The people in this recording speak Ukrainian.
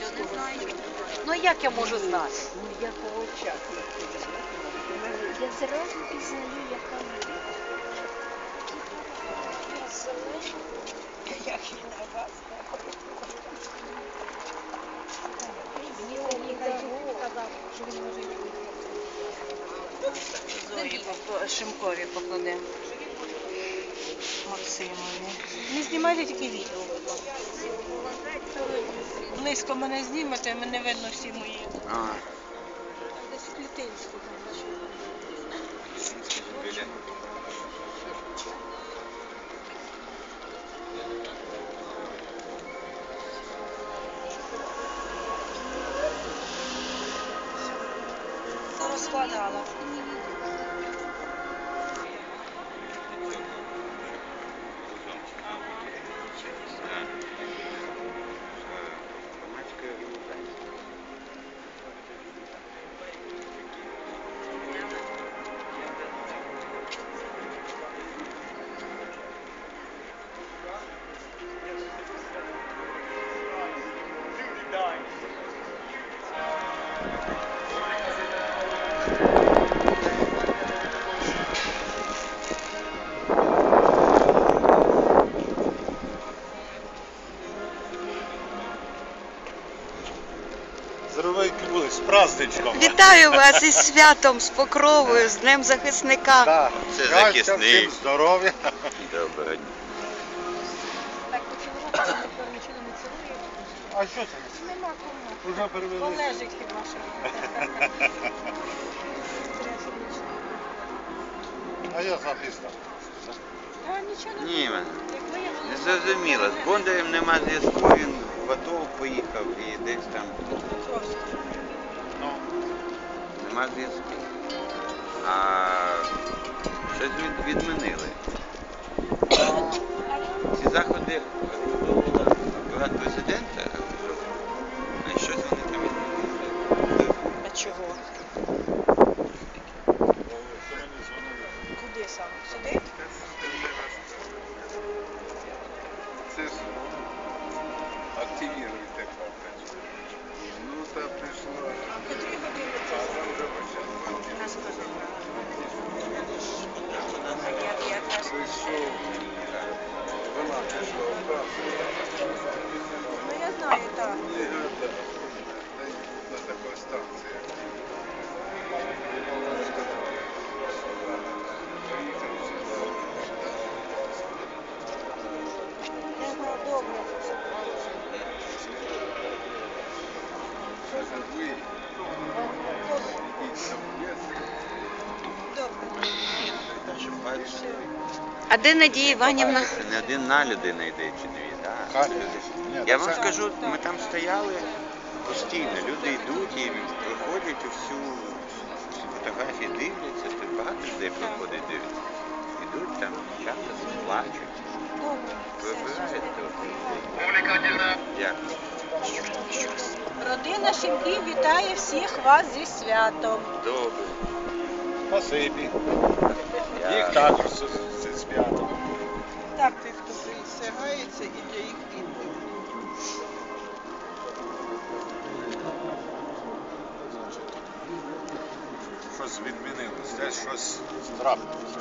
Не знаю. Ну як я можу знати? Ну, я по очах. Я зразу пізнаю, яка вона. Як і на вас. Зої Шимкові покладемо. Максимові. Не знімайте тільки відео. Близько мене знімете, мене видно всі мої. А, Десь Клітинську там Розкладала. Здоровенькі були, з праздничком. Вітаю вас із святом, з покровою, з Днем захисника. Да. Це захисник. всім здоров'я. Так, цілує. А що це? Нема кому. Уже перевели. Полежить хіба що. А я записав. Не Ні, Не зрозуміло. З Бондарем нема зв'язку, він в АТО поїхав і десь там Ну, нема зв'язку. А щось від- відмінили. Ці заходи організовувала президента, а щось вони там відмінили. А чого? Куди саме? Сюди? Я якраз- Прийшов. Вона прийшла вправду. Ну я знаю, так. І гада. На такой станції. А де Надія Іванівна? це не одна людина йде чи дві, так? Я вам скажу, ми там стояли постійно. Люди йдуть і проходять всю всі фотографії дивляться. Тут багато людей проходить, дивляться. Ідуть там, часто плачуть. Родина Шимків вітає всіх вас зі святом. Добре. Спасибі. Їх також з зі святом. Так, тих, хто присягається, і для їх рідних. Щось відмінилось, десь щось трапилося.